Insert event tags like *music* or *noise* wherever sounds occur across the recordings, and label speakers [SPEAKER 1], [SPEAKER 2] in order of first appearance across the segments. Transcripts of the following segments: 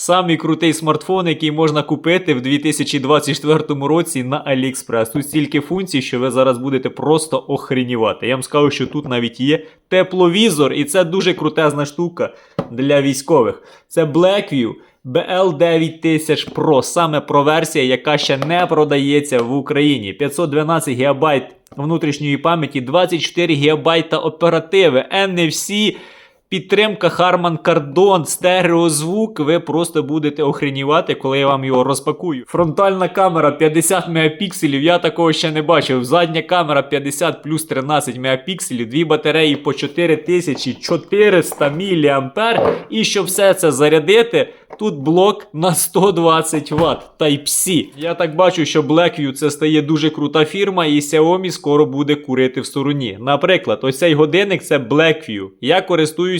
[SPEAKER 1] самий крутий смартфон, який можна купити в 2024 році на AliExpress. Тут стільки функцій, що ви зараз будете просто охренівати. Я вам скажу, що тут навіть є тепловізор, і це дуже крутезна штука для військових. Це Blackview BL9000 Pro, саме про версія, яка ще не продається в Україні. 512 ГБ внутрішньої пам'яті, 24 ГБ оперативи, NFC. Підтримка Harman Kardon, стереозвук, ви просто будете охренівати, коли я вам його розпакую. Фронтальна камера 50 мегапікселів, я такого ще не бачив. Задня камера 50 плюс 13 мегапікселів, дві батареї по 4400 мА. І щоб все це зарядити, тут блок на 120 Вт Type-C. Я так бачу, що Blackview це стає дуже крута фірма, і Xiaomi скоро буде курити в стороні. Наприклад, ось цей годинник це Blackview. Я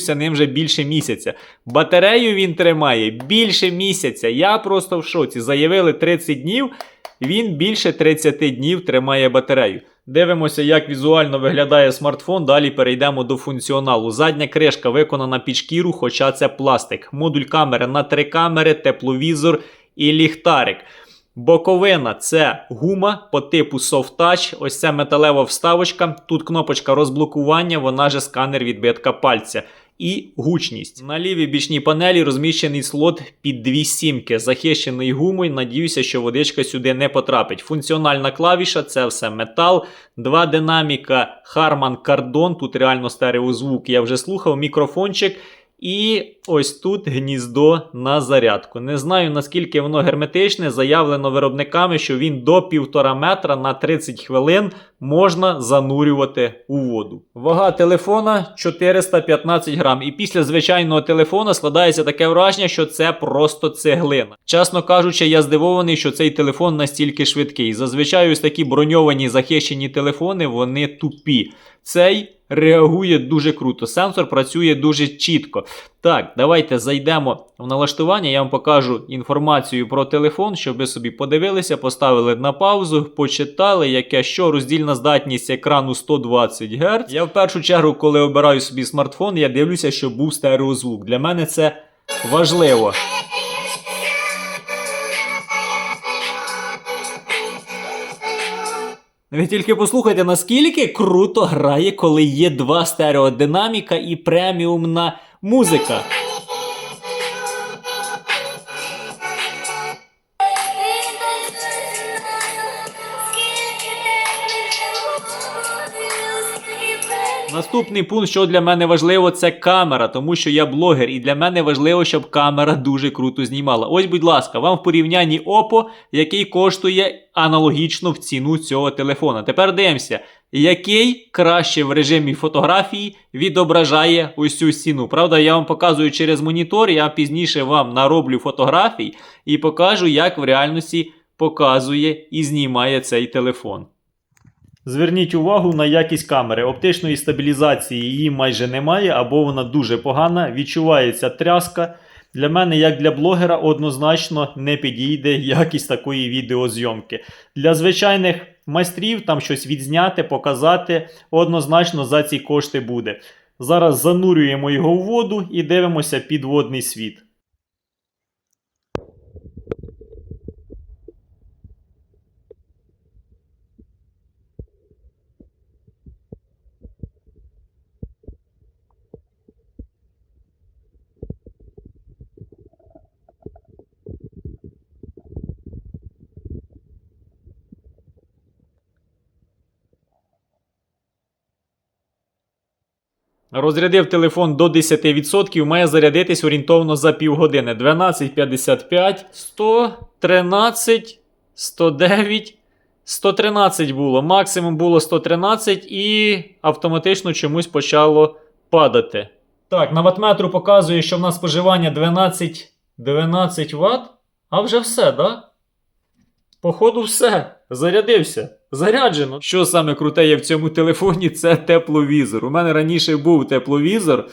[SPEAKER 1] користуюся ним вже більше місяця. Батарею він тримає більше місяця. Я просто в шоці. Заявили 30 днів. Він більше 30 днів тримає батарею. Дивимося, як візуально виглядає смартфон. Далі перейдемо до функціоналу. Задня кришка виконана під шкіру, хоча це пластик. Модуль камери на три камери, тепловізор і ліхтарик. Боковина це гума по типу Soft Touch. Ось це металева вставочка. Тут кнопочка розблокування, вона же сканер відбитка пальця. І гучність. На лівій бічній панелі розміщений слот під дві сімки, захищений гумою. Надіюся, що водичка сюди не потрапить. Функціональна клавіша це все метал. Два динаміка Harman Kardon. Тут реально стереозвук. Я вже слухав, мікрофончик. І ось тут гніздо на зарядку. Не знаю наскільки воно герметичне. Заявлено виробниками, що він до 1,5 метра на 30 хвилин можна занурювати у воду. Вага телефона 415 грам. І після звичайного телефона складається таке враження, що це просто цеглина. Чесно кажучи, я здивований, що цей телефон настільки швидкий. Зазвичай ось такі броньовані захищені телефони, вони тупі. Цей реагує дуже круто. Сенсор працює дуже чітко. Так, давайте зайдемо в налаштування. Я вам покажу інформацію про телефон, щоб ви собі подивилися, поставили на паузу, почитали, яке що роздільна здатність екрану 120 Гц. Я в першу чергу, коли обираю собі смартфон, я дивлюся, щоб був стереозвук. Для мене це важливо. Ви тільки послухайте, наскільки круто грає, коли є два стереодинаміка і преміумна музика. Наступний пункт, що для мене важливо, це камера, тому що я блогер, і для мене важливо, щоб камера дуже круто знімала. Ось, будь ласка, вам в порівнянні Oppo, який коштує аналогічно в ціну цього телефона. Тепер дивимося, який краще в режимі фотографії відображає ось цю стіну. Правда, я вам показую через монітор, я пізніше вам нароблю фотографій і покажу, як в реальності показує і знімає цей телефон. Зверніть увагу на якість камери. Оптичної стабілізації її майже немає, або вона дуже погана. Відчувається тряска. Для мене, як для блогера, однозначно не підійде якість такої відеозйомки. Для звичайних майстрів там щось відзняти, показати, однозначно за ці кошти буде. Зараз занурюємо його в воду і дивимося підводний світ. Розрядив телефон до 10%, має зарядитись орієнтовно за півгодини. 12.55, 113, 109, 113 було. Максимум було 113 і автоматично чомусь почало падати. Так, на ватметру показує, що в нас споживання 12, 12 Вт. А вже все, да? Походу, все. Зарядився. Заряджено. Що саме круте є в цьому телефоні, це тепловізор. У мене раніше був тепловізор.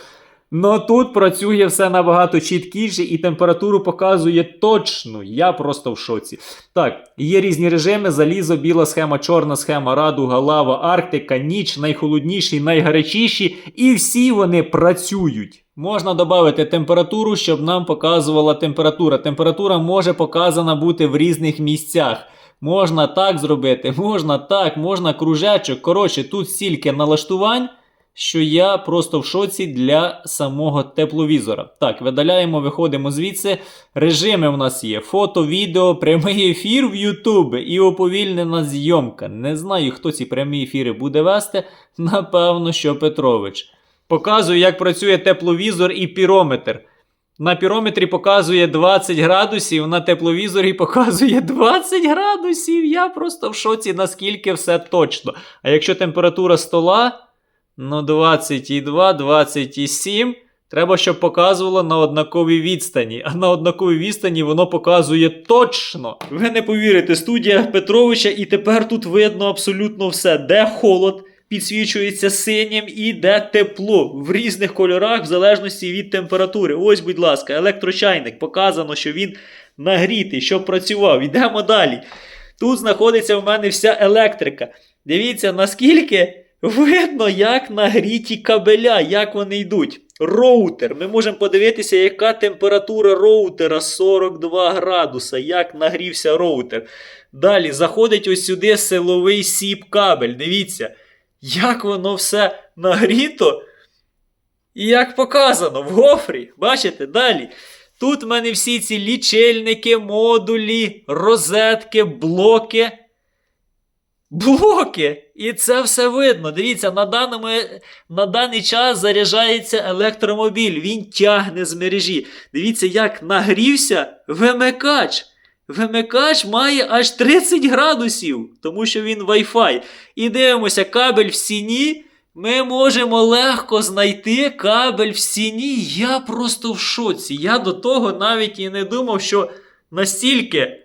[SPEAKER 1] Но тут працює все набагато чіткіше і температуру показує точно. Я просто в шоці. Так, є різні режими: залізо, біла схема, чорна схема, радуга, лава, Арктика, ніч, найхолодніші, найгарячіші. І всі вони працюють. Можна додати температуру, щоб нам показувала температура. Температура може показана бути в різних місцях. Можна так зробити, можна так, можна кружечок. Коротше, тут стільки налаштувань, що я просто в шоці для самого тепловізора. Так, видаляємо, виходимо звідси. Режими в нас є: фото, відео, прямий ефір в YouTube і уповільнена зйомка. Не знаю, хто ці прямі ефіри буде вести. Напевно, що Петрович. Показую, як працює тепловізор і пірометр. На пірометрі показує 20 градусів, на тепловізорі показує 20 градусів. Я просто в шоці, наскільки все точно. А якщо температура стола, ну 22, 27, треба, щоб показувало на однаковій відстані. А на однаковій відстані воно показує точно. Ви не повірите, студія Петровича, і тепер тут видно абсолютно все, де холод. Підсвічується синім і де тепло в різних кольорах, в залежності від температури. Ось, будь ласка, електрочайник. Показано, що він нагрітий, щоб працював. Йдемо далі. Тут знаходиться в мене вся електрика. Дивіться, наскільки видно, як нагріті кабеля, як вони йдуть. Роутер. Ми можемо подивитися, яка температура роутера 42 градуса, як нагрівся роутер. Далі заходить ось сюди силовий сіп кабель. Дивіться, як воно все нагріто. І як показано в гофрі. Бачите, далі. Тут в мене всі ці лічильники, модулі, розетки, блоки. Блоки! І це все видно. Дивіться, на, даному, на даний час заряджається електромобіль. Він тягне з мережі. Дивіться, як нагрівся вимикач. Вимикач має аж 30 градусів, тому що він Wi-Fi. І дивимося, кабель в сіні. Ми можемо легко знайти кабель в сіні. Я просто в шоці. Я до того навіть і не думав, що настільки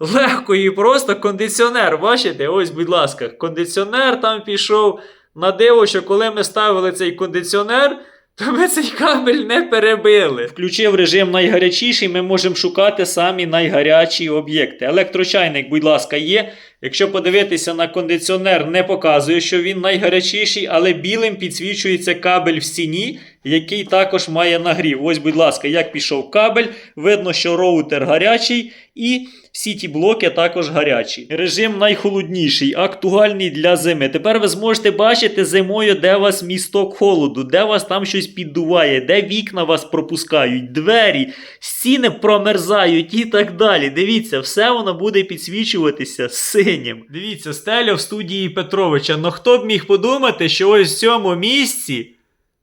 [SPEAKER 1] легко і просто кондиціонер. Бачите? Ось, будь ласка, кондиціонер там пішов. На диво, що коли ми ставили цей кондиціонер, то ми цей кабель не перебили. Включив режим найгарячіший, ми можемо шукати самі найгарячі об'єкти. Електрочайник, будь ласка, є. Якщо подивитися на кондиціонер, не показує, що він найгарячіший, але білим підсвічується кабель в стіні, який також має нагрів. Ось, будь ласка, як пішов кабель, видно, що роутер гарячий, і всі ті блоки також гарячі. Режим найхолодніший, актуальний для зими. Тепер ви зможете бачити зимою, де у вас місток холоду, де вас там щось піддуває, де вікна вас пропускають, двері, стіни промерзають і так далі. Дивіться, все воно буде підсвічуватися синім. Дивіться, стеля в студії Петровича. Ну хто б міг подумати, що ось в цьому місці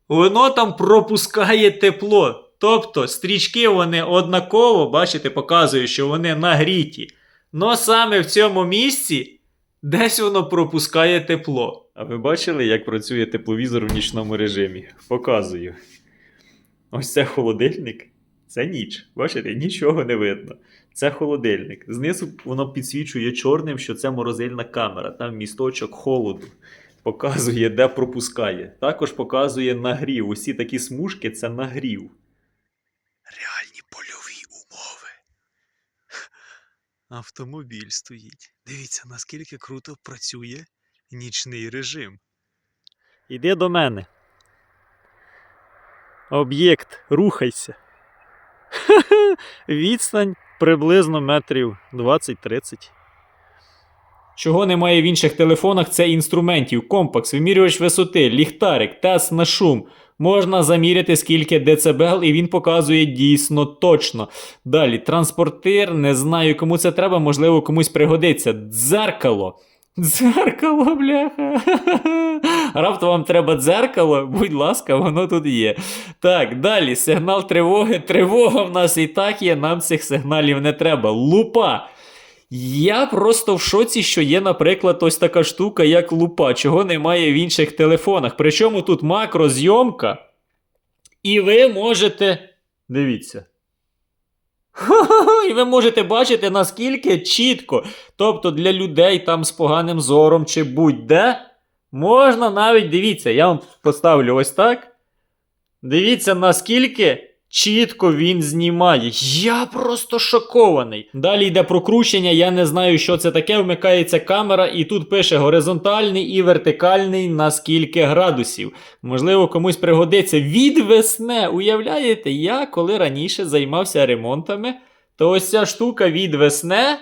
[SPEAKER 1] воно там пропускає тепло. Тобто стрічки вони однаково, бачите, показують, що вони нагріті. Но саме в цьому місці десь воно пропускає тепло. А ви бачили, як працює тепловізор в нічному режимі? Показую. Ось це холодильник. Це ніч. Бачите, нічого не видно. Це холодильник. Знизу воно підсвічує чорним, що це морозильна камера. Там місточок холоду. Показує, де пропускає. Також показує нагрів. Усі такі смужки це нагрів.
[SPEAKER 2] Реальні польові умови. Автомобіль стоїть. Дивіться, наскільки круто працює нічний режим.
[SPEAKER 1] Іди до мене. Об'єкт, рухайся. Відстань приблизно метрів 20-30. Чого немає в інших телефонах, це інструментів, компакс, вимірювач висоти, ліхтарик, тест на шум. Можна заміряти скільки децибел, і він показує дійсно точно. Далі, транспортир, не знаю, кому це треба, можливо, комусь пригодиться. Дзеркало. Дзеркало, бляха. *laughs* Раптом вам треба дзеркало, будь ласка, воно тут є. Так, далі, сигнал тривоги. Тривога в нас і так є, нам цих сигналів не треба. Лупа. Я просто в шоці, що є, наприклад, ось така штука, як лупа, чого немає в інших телефонах. Причому тут макрозйомка. І ви можете. Дивіться. *laughs* І ви можете бачити, наскільки чітко. Тобто для людей там з поганим зором чи будь-де. Можна навіть, дивіться, я вам поставлю ось так. Дивіться, наскільки Чітко він знімає. Я просто шокований. Далі йде прокручення, я не знаю, що це таке. Вмикається камера, і тут пише горизонтальний і вертикальний на скільки градусів. Можливо, комусь пригодиться. Відвесне. Уявляєте, я коли раніше займався ремонтами, то ось ця штука відвесне.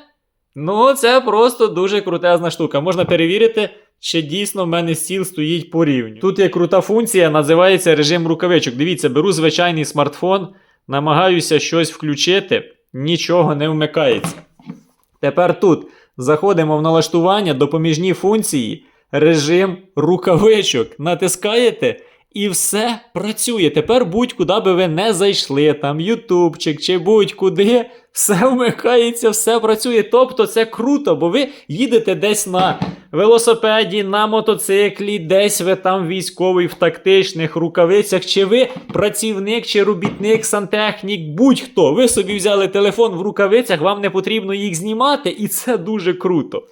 [SPEAKER 1] Ну, це просто дуже крутезна штука. Можна перевірити, чи дійсно в мене стіл стоїть по рівню. Тут є крута функція, називається режим рукавичок. Дивіться, беру звичайний смартфон, намагаюся щось включити, нічого не вмикається. Тепер тут заходимо в налаштування, допоміжні функції, режим рукавичок. Натискаєте. І все працює. Тепер будь-куди би ви не зайшли, там Ютубчик чи будь-куди, все вмикається, все працює. Тобто це круто, бо ви їдете десь на велосипеді, на мотоциклі, десь ви там військовий в тактичних рукавицях, чи ви працівник, чи робітник, сантехнік, будь-хто. Ви собі взяли телефон в рукавицях, вам не потрібно їх знімати, і це дуже круто.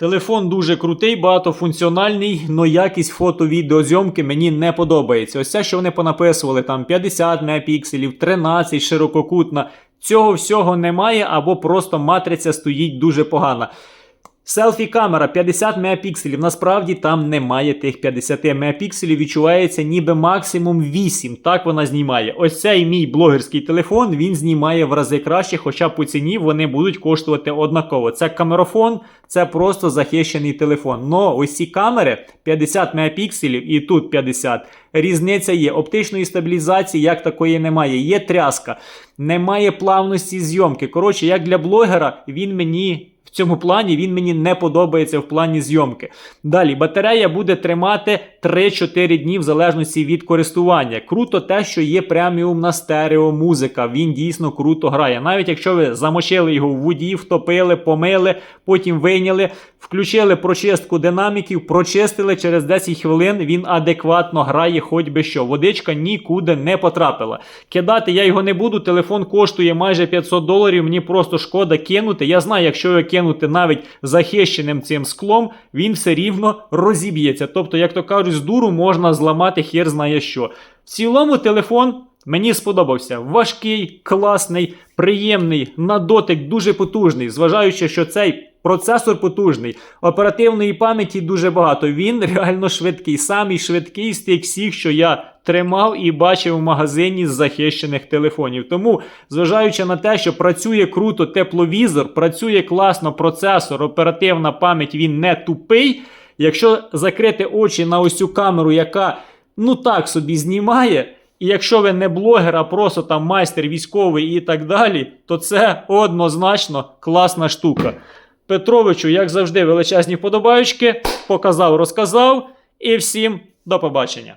[SPEAKER 1] Телефон дуже крутий, багатофункціональний, але якість фото-відеозйомки мені не подобається. Ось це, що вони понаписували, там 50 мегапікселів, 13 ширококутна. Цього всього немає, або просто матриця стоїть дуже погана. Селфі камера 50 мегапікселів. Насправді там немає тих 50 мегапікселів. Відчувається ніби максимум 8. Так вона знімає. Ось цей мій блогерський телефон він знімає в рази краще, хоча по ціні вони будуть коштувати однаково. Це камерафон, це просто захищений телефон. Но ось ці камери 50 мегапікселів і тут 50. Різниця є. Оптичної стабілізації як такої немає. Є тряска, немає плавності зйомки. Коротше, як для блогера, він мені. В цьому плані він мені не подобається в плані зйомки. Далі батарея буде тримати 3-4 дні в залежності від користування. Круто те, що є преміумна стерео музика. Він дійсно круто грає. Навіть якщо ви замочили його в воді, втопили, помили, потім вийняли, включили прочистку динаміків, прочистили через 10 хвилин. Він адекватно грає, хоч би що. Водичка нікуди не потрапила. Кидати я його не буду. Телефон коштує майже 500 доларів. Мені просто шкода кинути. Я знаю, якщо його кинути навіть захищеним цим склом, він все рівно розіб'ється. Тобто, як то кажуть, з дуру можна зламати хер знає що. В цілому телефон. Мені сподобався важкий, класний, приємний, на дотик дуже потужний, зважаючи, що цей процесор потужний, оперативної пам'яті дуже багато. Він *laughs* реально швидкий, самий швидкий з тих всіх, що я тримав і бачив в магазині з захищених телефонів. Тому, зважаючи на те, що працює круто тепловізор, працює класно процесор, оперативна пам'ять, він не тупий. Якщо закрити очі на ось цю камеру, яка ну так собі знімає. І якщо ви не блогер, а просто там майстер військовий і так далі, то це однозначно класна штука. Петровичу, як завжди, величезні вподобаючки, показав, розказав. І всім до побачення.